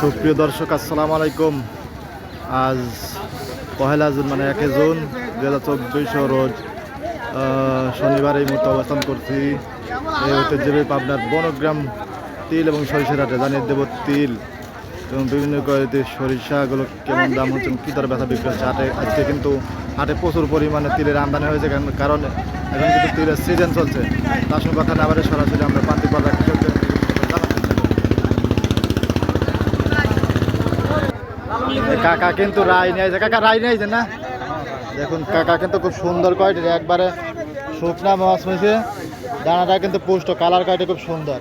সুপ্রিয় দর্শক, আসসালামু আলাইকুম। আজ পহেলা জুন মানে একে জুন দু হাজার চব্বিশ রোজ শনিবার এই মুহূর্তে অবস্থান করছি। এই ঐতিহ্যবাহী পাবনার বনগ্রাম তিল এবং সরিষার হাটে। জানিয়ে দেব তিল এবং বিভিন্ন কোয়ালিটির সরিষাগুলো কেমন দাম হচ্ছে কী দরে ব্যথা বিক্রি হচ্ছে হাটে? আজকে কিন্তু হাটে প্রচুর পরিমাণে তিলের আমদানি হয়েছে, কারণ- এখন কিন্তু তিলের সিজন চলছে। তার সঙ্গে কথা না বাড়ে সরাসরি আমরা পান্তি পাতা কৃষকদের কাকা কিন্তু রায় নিয়ে কাকা রায় নিয়ে না? দেখুন কাকা কিন্তু খুব সুন্দর কোয়ালিটির একবারে শুকনা মাছ হয়েছে দানাটা কিন্তু পুষ্ট কালার কোয়ালিটি খুব সুন্দর।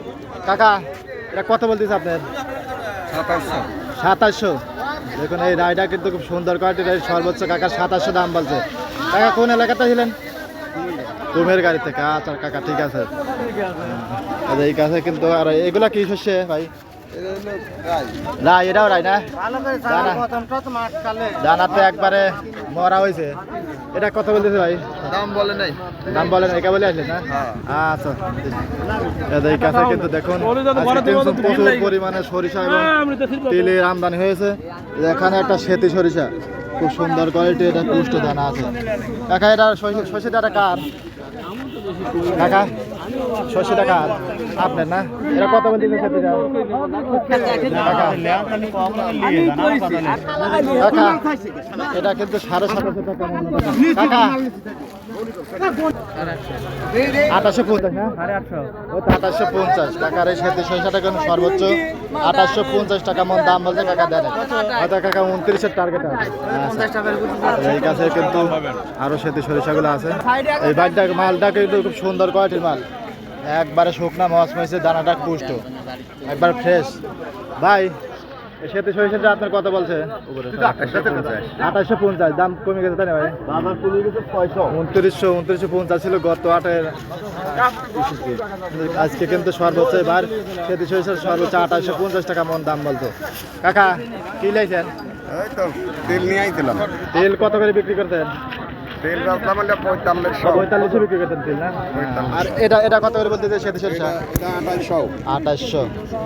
কাকা এটা কত বলতেছে আপনার? সাতাশশো। দেখুন এই রায়টা কিন্তু খুব সুন্দর কোয়ালিটির সর্বোচ্চ কাকা সাতাশশো দাম বলছে। কাকা কোন এলাকাতে ছিলেন? কুমের গাড়ি থেকে। আচ্ছা কাকা ঠিক আছে। আচ্ছা, এই কাছে কিন্তু আর এগুলা কি শস্য ভাই? রায় এটাও রায় না? দানা দানা তো একবারে মরা হয়েছে এটা কত বলতেছে ভাই? দাম বলে নাই। দাম বলেন একা বলে আসলে না? আচ্ছা। এই কাছে কিন্তু দেখুন প্রচুর পরিমাণে সরিষা এবং তেলের আমদানি হয়েছে। এখানে একটা সেতি সরিষা। খুব সুন্দর কোয়ালিটি এটা পুষ্ট দানা আছে। কাকা এটা সরিষাটা কার? কাকা ছশো টাকা। আপনার না? এটা কত সেতিটা টাকা। কাকা এটা কিন্তু সাড়ে সাতশো টাকা। মূল্য আঠাশশো পঞ্চাশ না আঠাশশো পঞ্চাশ। টাকার এই সাথে ছয়শো টাকা সর্বোচ্চ। আঠাশশো পঞ্চাশ টাকা মন দাম বলছে কাকা দেন। হয়তো কাকা উনত্রিশের টার্গেট আছে। আচ্ছা। এই কাছে কিন্তু আরও সরিষাগুলো আছে। এই বাড়িটা মালটা কিন্তু খুব সুন্দর কোয়ালিটির মাল। একবারে শুকনা মাছ মেয়েছে দানাটা পুষ্ট। একবার ফ্রেশ ভাই এই সেতু সরিষাটা আপনার কত বলছে? আঠাশশো পঞ্চাশ। দাম কমে গেছে তাই ভাই? বাজার কমে গেছে ছয়শো। উনত্রিশশো উনত্রিশশো পঞ্চাশ ছিল গত আটের আজকে কিন্তু সর্বোচ্চ এবার। সেতু সরিষার সর্বোচ্চ আঠাশশো পঞ্চাশ টাকা মন দাম বলতো। কাকা কি লাইছেন তেল নিয়ে আইছিলাম। তেল কত করে বিক্রি করতেন? তেল বেচলাম হলে পঁয়তাল্লিশশো পঁয়তাল্লিশশো বিক্রি করতেন তেল না? আর এটা এটা কত করে বলতে আঠাশশো আঠাশশো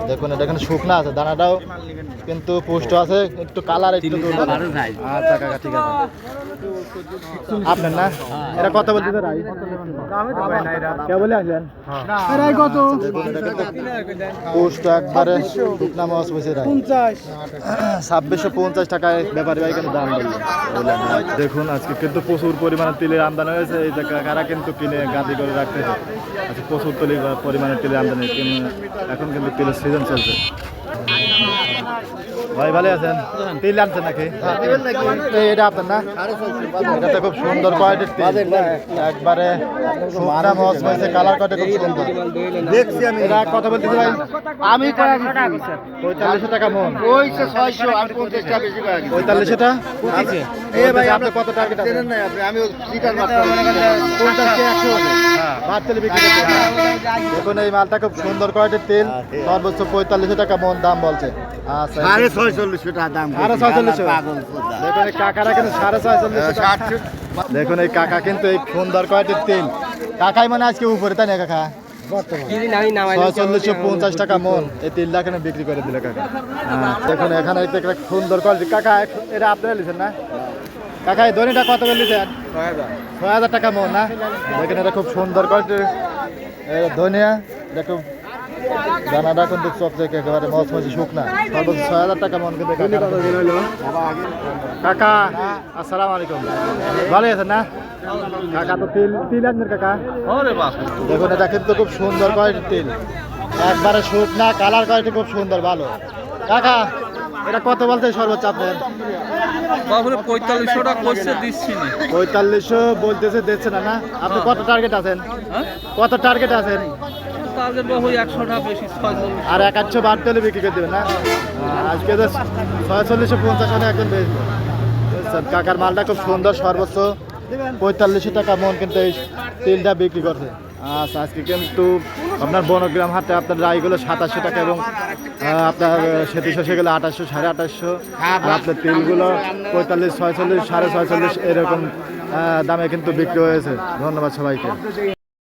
দেখুন এটা এখানে শুকনা আছে দানাটাও কিন্তু পুষ্ট আছে একটু কালার একটু। আচ্ছা কাকা ঠিক আছে। আপনার না? এটা কত বলতে রাই কে বলে আসলেন? কত? পুষ্ট একবারে শুকনা মাছ বসে রাই ছাব্বিশশো পঞ্চাশ টাকায় ব্যাপারী ভাই কিন্তু দাম দেখুন আজকে কিন্তু প্রচুর পরিমাণে তেলের আমদানি হয়েছে, এই কারা কিন্তু কিনে গাদি করে রাখতেছে? আচ্ছা প্রচুর তেলের পরিমাণে তেলের আমদানি এখন কিন্তু তেলের সিজন চলছে। ভাই ভালো আছেন? তেল আনছেন নাকি? এটা আপনার না? খুব সুন্দর কোয়ালিটির তেল। একবারে মাছ হয়েছে কালার খুব সুন্দর। দেখছি আমি। এটা কত বলতেছি ভাই? আমি পঁয়তাল্লিশশো টাকা মন। এ ভাই, আপনি কত টার্গেট আছে? আমি করতে দেখুন এই মালটা খুব সুন্দর কোয়ালিটির তেল। সর্বোচ্চ পঁয়তাল্লিশশো টাকা মন দাম বলছে। আচ্ছা। ছয়চল্লিশশো টাকা দাম সাড়ে ছয়চল্লিশশো? দেখুন এই কাকারা কিন্তু সাড়ে ছয়চল্লিশশো টাকা। দেখুন এই কাকা কিন্তু এই সুন্দর কোয়ালিটির তেল কাকাই মানে আজকে উপরে তাই না কাকা? ছয়চল্লিশশো পঞ্চাশ টাকা মন। এই বিক্রি করে দিলে কাকা। হ্যাঁ, দেখুন এখানে একটা একটা কোয়ালিটি। কাকা এটা আপনারা লিখেন না? কাকা এই দড়িটা কত করে লিখেন? ছয় হাজার। টাকা মন না? দেখেন এটা খুব সুন্দর কোয়ালিটির ধনিয়া এটা খুব দানাটা কিন্তু চকচকে একেবারে মচ মচি শুকনা সর্বোচ্চ ছয় হাজার টাকা মন কিন্তু কাকা। আসসালামু আলাইকুম। ভালো আছেন না? কাকা তো তিল তিল আনছেন কাকা? দেখুন এটা কিন্তু খুব সুন্দর কোয়ালিটির তিল। একবারে শুকনা কালার কোয়ালিটি খুব সুন্দর ভালো। কাকা এটা কত বলতে সর্বোচ্চ আপনার বাবুরে করছে দিচ্ছি নি। পঁয়তাল্লিশশো বলতেছে দিচ্ছে না না? আপনি কত টার্গেট আছেন? হ্যাঁ? কত টার্গেট আছেন? বাবু একশো টাকা বেশি আর এক আটশো হলে বিক্রি করে দেবেন না? আজকে তো ছয়চল্লিশশো পঞ্চাশ টাকা বেচবে বুঝছেন? কাকার মালটা খুব সুন্দর, সর্বোচ্চ পঁয়তাল্লিশশো টাকা মন কিন্তু এই তেলটা বিক্রি করছে। আচ্ছা আজকে কিন্তু আপনার বনগ্রাম হাটে আপনার রাইগুলো সাতাশশো টাকা এবং আপনার সেতু শসে গেলে আঠাশশো, সাড়ে আঠাশশো। আর আপনার তেলগুলো পঁয়তাল্লিশ, ছয়চল্লিশ, সাড়ে ছয়চল্লিশ এরকম দামে কিন্তু বিক্রি হয়েছে। ধন্যবাদ সবাইকে।